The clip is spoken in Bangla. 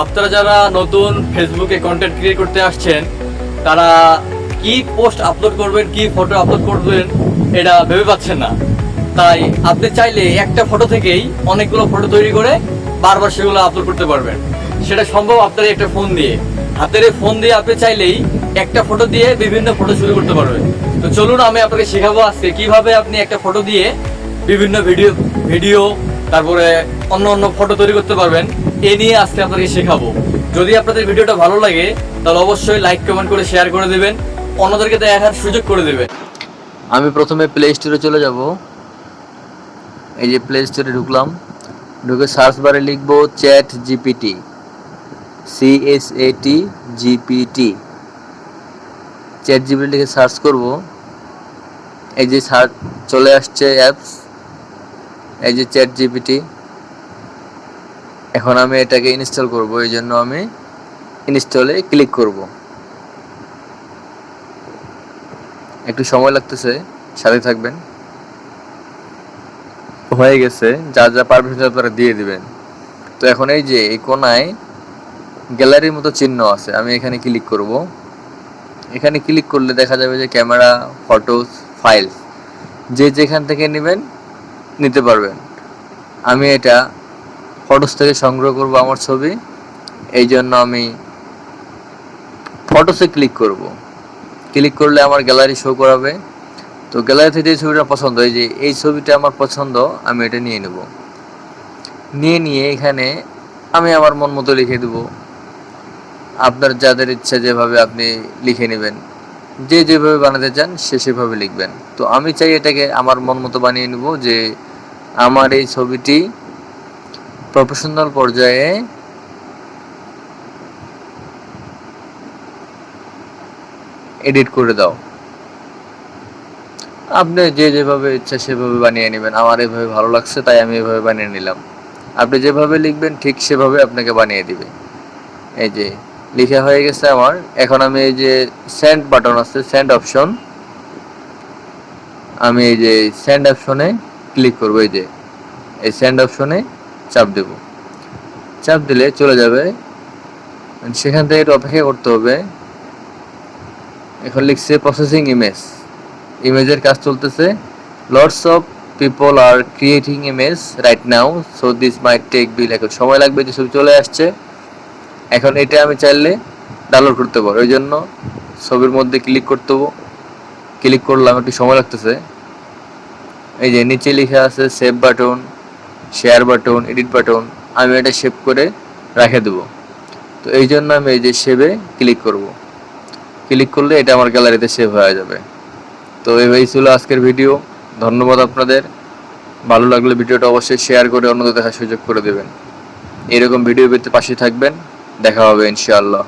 আপনারা যারা নতুন ফেসবুকে কন্টেন্ট ক্রিয়েট করতে আসছেন, তারা কি পোস্ট আপলোড করবেন, কি ফটো আপলোড করবেন, এটা ভেবে পাচ্ছেন না। তাই আপনি চাইলে একটা ফটো থেকেই অনেকগুলো ফটো তৈরি করে বারবার সেগুলো আপলোড করতে পারবেন। সেটা সম্ভব আপনার একটা ফোন দিয়ে। হাতের এই ফোন দিয়ে আপনি চাইলেই একটা ফটো দিয়ে বিভিন্ন ফটো শুরু করতে পারবেন। তো চলুন, আমি আপনাকে শেখাবো আজকে কীভাবে আপনি একটা ফটো দিয়ে বিভিন্ন ভিডিও ভিডিও তারপরে অন্য অন্য ফটো তৈরি করতে পারবেন। এ নিয়ে আজকে আপনাকে শেখাবো। যদি আপনাদের ভিডিওটা ভালো লাগে, তাহলে অবশ্যই লাইক কমেন্ট করে শেয়ার করে দেবেন। অন্যদেরকে দেখার সুযোগ করে দেবেন। আমি প্রথমে প্লে স্টোরে চলে যাব। এই যে প্লে স্টোরে ঢুকলাম। ঢুকে সার্চ বারে লিখব chat GPT C S A T GPT chat GPT লিখে সার্চ করব। এই যে সার্চ চলে আসছে অ্যাপস এই যে চ্যাট জিপিটি এখন আমি এটাকে ইনস্টল করব, এই জন্য আমি ইনস্টলে ক্লিক করব। একটু সময় লাগতেছে, সাথে থাকবেন। হয়ে গেছে, যা যা পারমিশন আপনারা দিয়ে দিবেন। তো এখন এই যে, এই কোনায় গ্যালারির মতো চিহ্ন আছে, আমি এখানে ক্লিক করব। এখানে ক্লিক করলে দেখা যাবে যে ক্যামেরা ফটোস ফাইলস যে যেখান থেকে নেবেন, নিতে পারবেন। আমি এটা ফটোস থেকে সংগ্রহ করব আমার ছবি। এই জন্য আমি ফটোসে ক্লিক করব। ক্লিক করলে আমার গ্যালারি শো করাবে। তো গ্যালারি থেকে যে ছবিটা পছন্দ, এই যে এই ছবিটা আমার পছন্দ, আমি এটা নিয়ে নেব। নিয়ে নিয়ে এখানে আমি আমার মন মতো লিখে দেব। আপনার যাদের ইচ্ছা যেভাবে আপনি লিখে নেবেন, যে যেভাবে বানাতে চান, সে সেভাবে লিখবেন। তো আমি চাই এটাকে আমার মন মতো বানিয়ে নেব যে আমার এই ছবিটি প্রফেশনাল পর্যায়ে এডিট করে দাও। আপনি যে যেভাবে ইচ্ছা সেভাবে বানিয়ে নেবেন। আমার এভাবে ভালো লাগছে, তাই আমি এভাবে বানিয়ে নিলাম। আপনি যেভাবে লিখবেন, ঠিক সেভাবে আপনাকে বানিয়ে দিবে। এই যে, লিখা হয়ে গেছে আমার। এখন আমি এই যে সেন্ড বাটন আছে সেন্ড অপশন আমি এই যে সেন্ড অপশনে ক্লিক করব, এই যে। এই সেন্ড অপশনে চাপ দেব। চাপ দিলে চলে যাবে। সেখান থেকে একটু অপেক্ষা করতে হবে। এখন লিখছে প্রসেসিং ইমেজ ইমেজের কাজ চলতেছে। Lots of people are creating image right now so this might take bill এখন সময় লাগবে যে ছবি চলে আসছে। এখন এটা আমি চাইলে ডাউনলোড করতে পারব। ওই জন্য ছবির মধ্যে ক্লিক করতে ক্লিক করলাম, একটু সময় লাগতেছে। এই যে নিচে লেখা আছে save button share button edit button আমি এটা সেভ করে রেখে দেবো। তো এই জন্য আমি এই যে সেভে ক্লিক করব। ক্লিক করলে এটা আমার গ্যালারিতে সেভ হয়ে যাবে। তো এই ছিল আজকের ভিডিও ধন্যবাদ আপনাদের। ভালো লাগলে ভিডিওটা অবশ্যই শেয়ার করে অন্যদের দেখার সুযোগ করে দেবেন। এরকম ভিডিও পেতে পাশে থাকবেন। দেখা হবে ইনশাআল্লাহ।